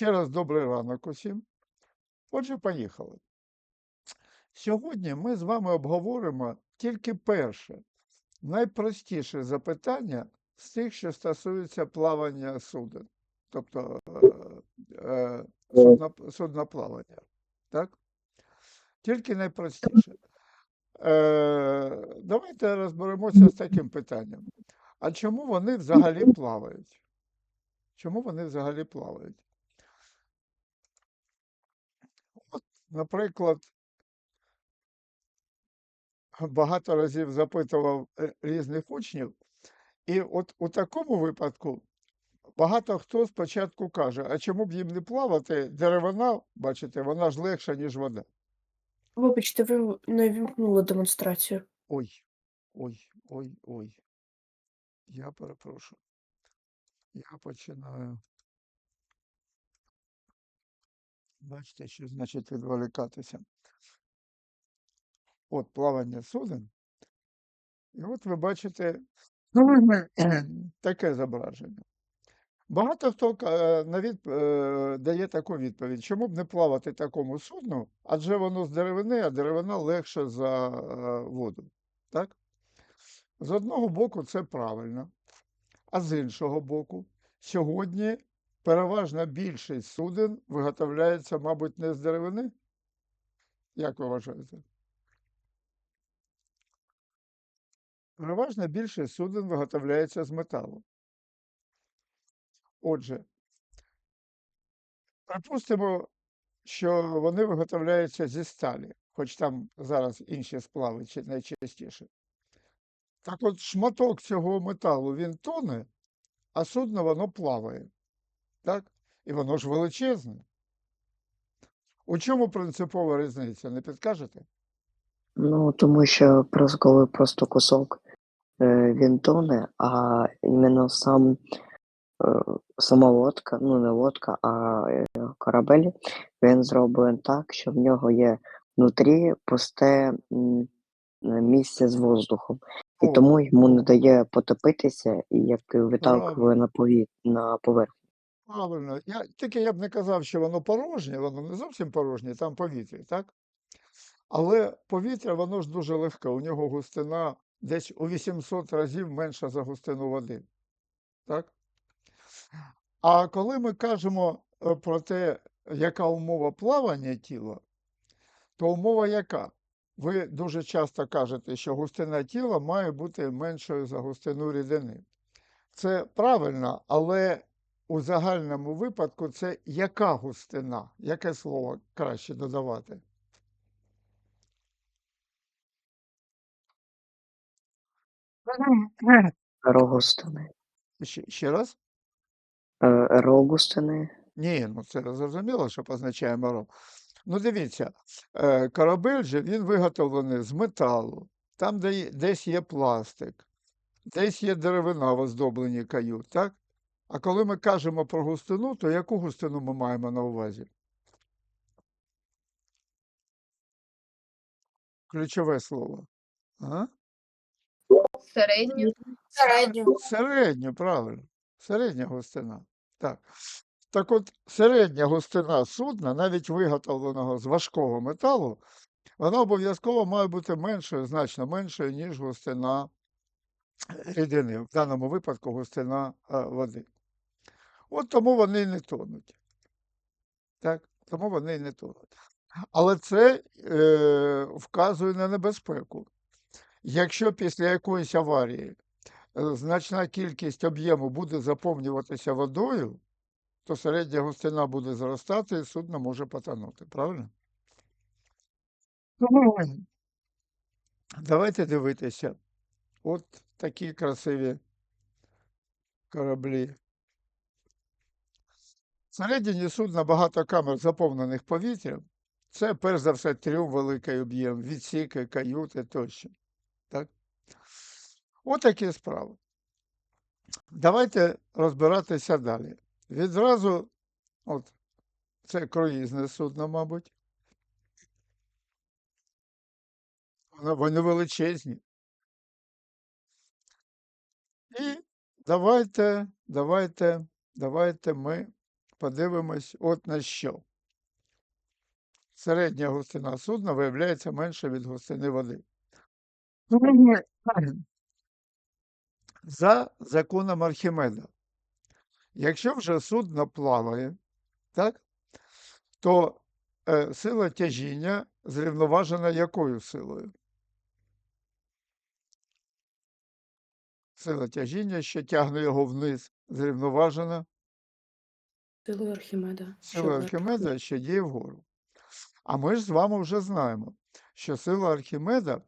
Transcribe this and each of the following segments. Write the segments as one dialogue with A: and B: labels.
A: Ще раз добрий ранок усім. Отже, поїхали. Сьогодні ми з вами обговоримо тільки перше, найпростіше запитання з тих, що стосуються плавання суден, тобто е, е, судно, судноплавання. Так? Тільки найпростіше. Е, давайте розберемося з таким питанням. А чому вони взагалі плавають? Чому вони взагалі плавають? От, наприклад, багато разів запитував е, різних учнів, і от у такому випадку багато хто спочатку каже, а чому б їм не плавати? Деревина, бачите, вона ж легша, ніж вода.
B: Вибачте, ви не вімкнули демонстрацію.
A: Ой, ой, ой, ой. Я перепрошую. Я починаю. Бачите, що значить відволікатися. От плавання суден. І от ви бачите таке зображення. Багато хто ка- на від... е, дає таку відповідь, чому б не плавати такому судну, адже воно з деревини, а деревина легше за е, воду. Так? З одного боку, це правильно, а з іншого боку, сьогодні переважна більшість суден виготовляється, мабуть, не з деревини. Як ви вважаєте? Переважна більшість суден виготовляється з металу. Отже, припустимо, що вони виготовляються зі сталі, хоч там зараз інші сплави найчастіше. Так от шматок цього металу він тоне, а судно воно плаває. Так? І воно ж величезне. У чому принципова різниця, не підкажете?
C: Ну, тому що просто коли просто кусок е, він тоне, а іменно сам е, сама лодка, ну не лодка, а е, корабель, він зроблений так, що в нього є внутрі пусте місце з воздухом. І
A: О,
C: тому йому не дає потопитися і як виталкує на пові... на поверхню.
A: Правильно. Я, тільки я б не казав, що воно порожнє, воно не зовсім порожнє, там повітря, так? Але повітря, воно ж дуже легке, у нього густина десь у 800 разів менша за густину води. Так? А коли ми кажемо е, про те, яка умова плавання тіла, то умова яка? Ви дуже часто кажете, що густина тіла має бути меншою за густину рідини. Це правильно, але у загальному випадку це яка густина? Яке слово краще додавати?
C: Рогустини.
A: Ще, ще раз?
C: Е, Рогустини.
A: Ні, ну це зрозуміло, що позначає мороз. Ну, дивіться, е, корабель же він виготовлений з металу, там, де десь є пластик, десь є деревина в оздобленні кают, так? А коли ми кажемо про густину, то яку густину ми маємо на увазі? Ключове слово. А?
D: Середню.
B: Середню.
A: Середню, правильно. Середня густина. Так. Так от, середня густина судна, навіть виготовленого з важкого металу, вона обов'язково має бути меншою, значно меншою, ніж густина рідини, в даному випадку густина е, води. От тому вони не тонуть. Так? Тому вони не тонуть. Але це е, вказує на небезпеку. Якщо після якоїсь аварії е, значна кількість об'єму буде заповнюватися водою, то середня густина буде зростати і судно може потонути. Правильно? Давайте дивитися. От такі красиві кораблі. Всередині судна багато камер, заповнених повітрям. Це, перш за все, трюм великий об'єм, відсіки, каюти тощо. Так? Отакі справи. Давайте розбиратися далі. Відразу, от, це круїзне судно, мабуть. Вони величезні. І давайте, давайте, давайте ми подивимось от на що. Середня густина судна виявляється менше від густини води. За законом Архімеда, якщо вже судно плаває, так, то е, сила тяжіння зрівноважена якою силою? Сила тяжіння, що тягне його вниз, зрівноважена
B: Силою Архімеда.
A: силою. Архімеда, що діє вгору. А ми ж з вами вже знаємо, що сила Архімеда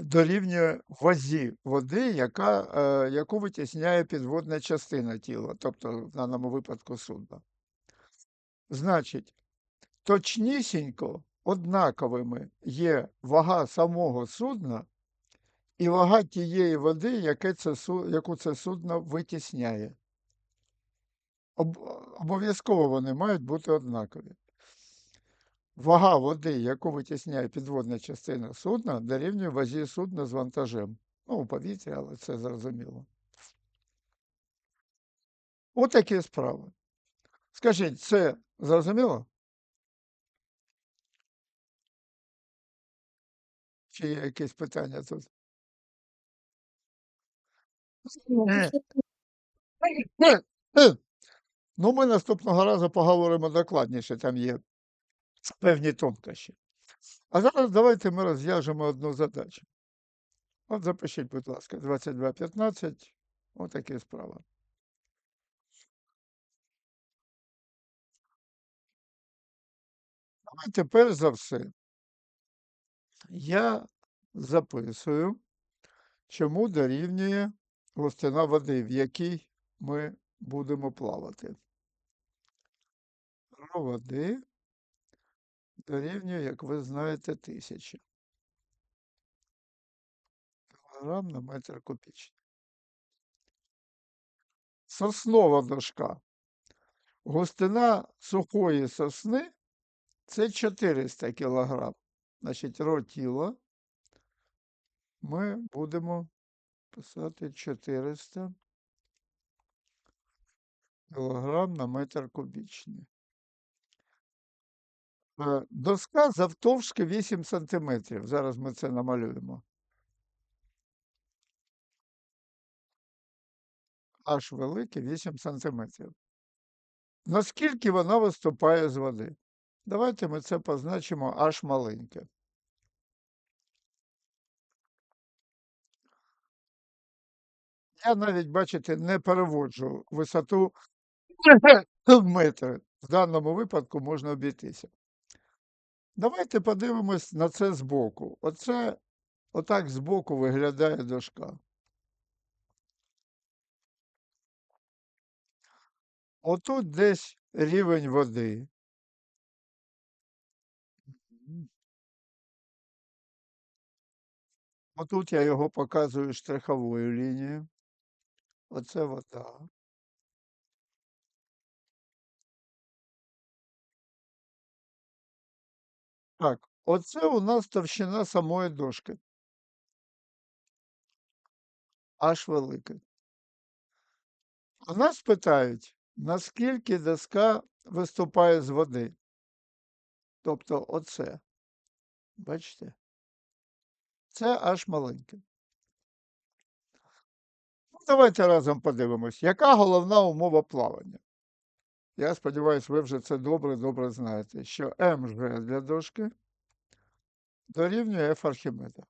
A: дорівнює вазі води, яка, е, яку витісняє підводна частина тіла, тобто в даному випадку судна. Значить, точнісінько однаковими є вага самого судна і вага тієї води, яке це, яку це судно витісняє. Об, обов'язково вони мають бути однакові. Вага води, яку витісняє підводна частина судна, дорівнює вазі судна з вантажем. Ну, у повітрі, але це зрозуміло. Отакі справи. Скажіть, це зрозуміло? Чи є якісь питання тут? Ну, ми наступного разу поговоримо докладніше, там є певні тонкощі. А зараз давайте ми розв'яжемо одну задачу. От запишіть, будь ласка, 22.15. Отакі справи. Давайте перш за все, я записую, чому дорівнює густина води, в якій ми будемо плавати. Води дорівнює, як ви знаєте, 1000 кілограм на метр кубічний. Соснова дошка. Густина сухої сосни це 400 кілограм. Значить, ро тіла ми будемо писати 400 кілограм на метр кубічний. Е, Доска завтовшки 8 сантиметрів. Зараз ми це намалюємо. Аж велике 8 сантиметрів. Наскільки вона виступає з води? Давайте ми це позначимо аж маленьке. Я навіть, бачите, не переводжу висоту в метри. В даному випадку можна обійтися. Давайте подивимось на це збоку. Оце отак збоку виглядає дошка. Отут десь рівень води. Отут я його показую штриховою лінією. Оце вода. Так, оце у нас товщина самої дошки. Аж велика. А нас питають, наскільки доска виступає з води. Тобто оце. Бачите? Це аж маленьке. Ну, Давайте разом подивимось, яка головна умова плавання. Я сподіваюся, ви вже це добре-добре знаєте, що МЖ для дошки дорівнює F Архімеда.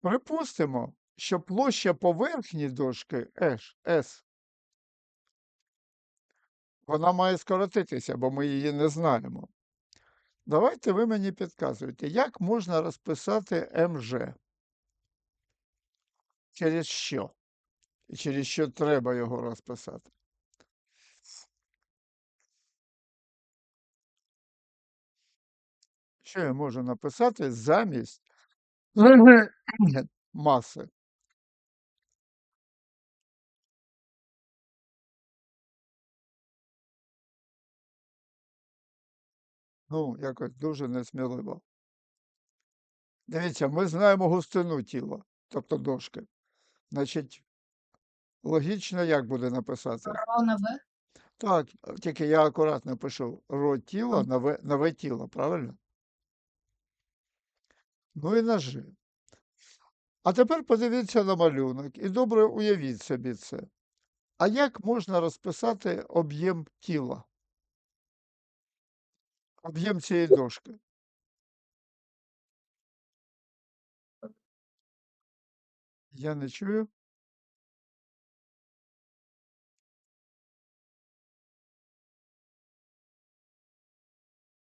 A: Припустимо, що площа поверхні дошки H, S, вона має скоротитися, бо ми її не знаємо. Давайте ви мені підказуєте, як можна розписати МЖ? Через що? І через що треба його розписати? Що я можу написати замість маси? Ну, якось дуже несміливо. Дивіться, ми знаємо густину тіла, тобто дошки. Значить, Логічно як буде написати?
D: Ро на В?
A: Так, тільки я акуратно пишу ро тіло на В, на В тіло, правильно? Ну і на Ж. А тепер подивіться на малюнок і добре уявіть собі це. А як можна розписати об'єм тіла? Об'єм цієї дошки. Я не чую.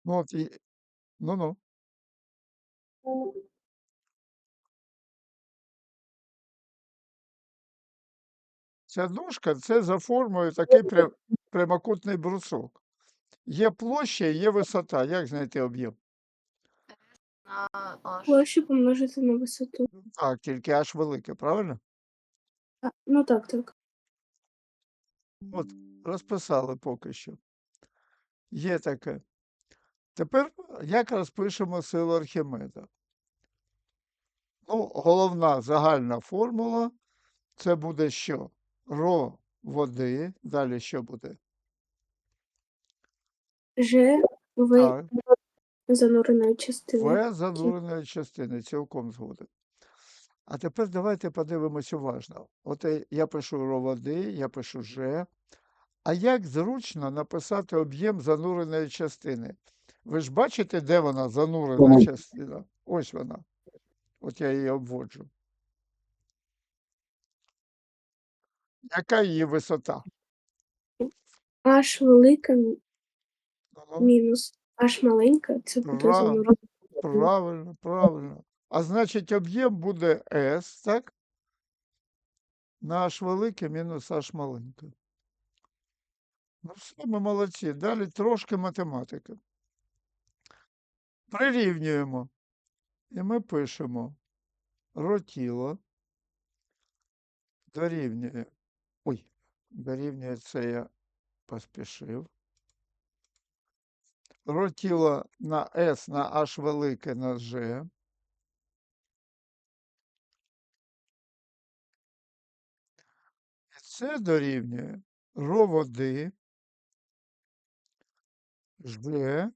A: Ну, от і... Ну-ну. Ця дошка це за формою такий пря- прямокутний брусок. Є площа, і є висота. Як знайти об'єм?
B: Площу помножити на висоту.
A: Так, тільки аж велике, правильно?
B: А, ну так, так.
A: От, розписали поки що. Є таке. Тепер як розпишемо силу Архімеда? Ну, головна загальна формула це буде що? Ро води. Далі що буде?
B: Ж В зануреної частини.
A: В зануреної частини, цілком згоден. А тепер давайте подивимось уважно. От е, я пишу ро води, я пишу Ж. А як зручно написати об'єм зануреної частини? Ви ж бачите, де вона занурена частина? Ось вона. От я її обводжу. Яка її висота?
B: Аж велика
A: Ну,
B: мінус аж маленька, це буде занурена.
A: Правильно, правильно. А значить, об'єм буде S, так? На H велике мінус H маленьке. Ну, все, ми молодці. Далі трошки математики. Прирівнюємо. І ми пишемо ро тіло дорівнює. Ой, дорівнює це я поспішив. Ро тіло на S на H велике на G. І це дорівнює ро води G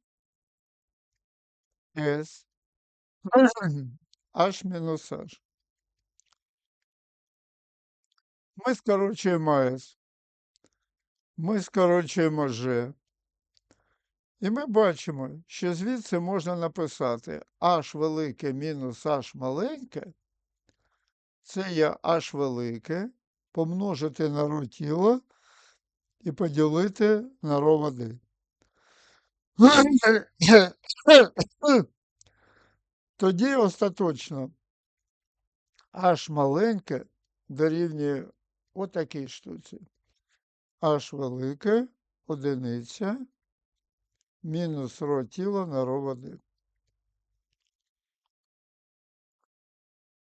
A: S H мінус H. Ми скорочуємо S. Ми скорочуємо G. І ми бачимо, що звідси можна написати H велике мінус H маленьке. Це є H велике помножити на ро тіло і поділити на ро води. Тоді остаточно H маленьке дорівнює отакій штуці. H велике одиниця мінус ро тіло на ро води.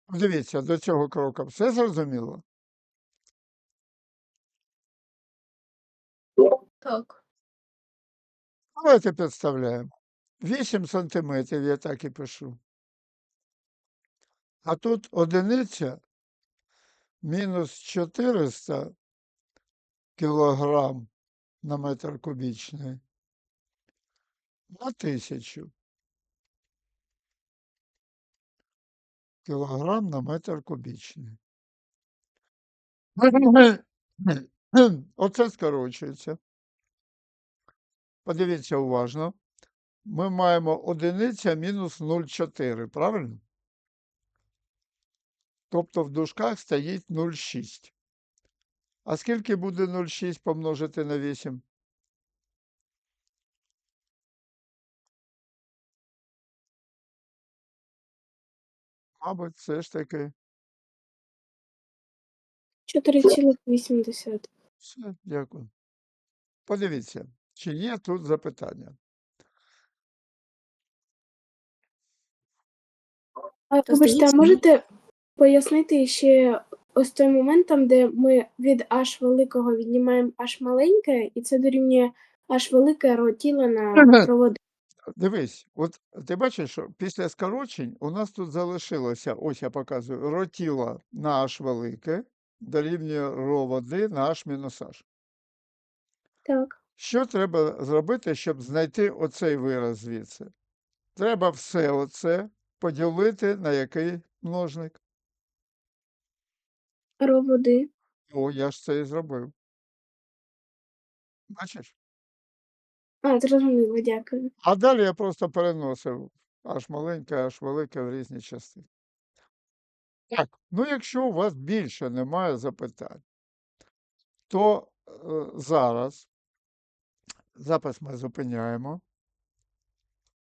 A: Дивіться, до цього кроку все зрозуміло?
D: Так.
A: Давайте підставляємо. 8 сантиметрів я так і пишу. А тут одиниця мінус 400 кілограм на метр кубічний на тисячу кілограм на метр кубічний. Оце скорочується. Подивіться уважно. Ми маємо одиниця мінус 0,4, правильно? Тобто в дужках стоїть 0,6. А скільки буде 0,6 помножити на 8? Мабуть, все ж таки.
B: 4,8.
A: Все, дякую. Подивіться, чи є тут запитання.
B: А, вибачте, а можете пояснити ще ось той момент, там, де ми від аж великого віднімаємо аж маленьке, і це дорівнює аж велике ро тіло на
A: Ага.
B: проводи.
A: Дивись, от ти бачиш, що після скорочень у нас тут залишилося, ось я показую, ротіло на аж велике, дорівнює ро води на h мінус h.
B: Так.
A: Що треба зробити, щоб знайти оцей вираз звідси? Треба все оце поділити на який множник?
B: Ро води.
A: О, я ж це і зробив. Бачиш?
B: А, зрозуміло, дякую.
A: А далі я просто переносив аж маленьке, аж велике в різні частини. Так, ну якщо у вас більше немає запитань, то е, зараз запис ми зупиняємо.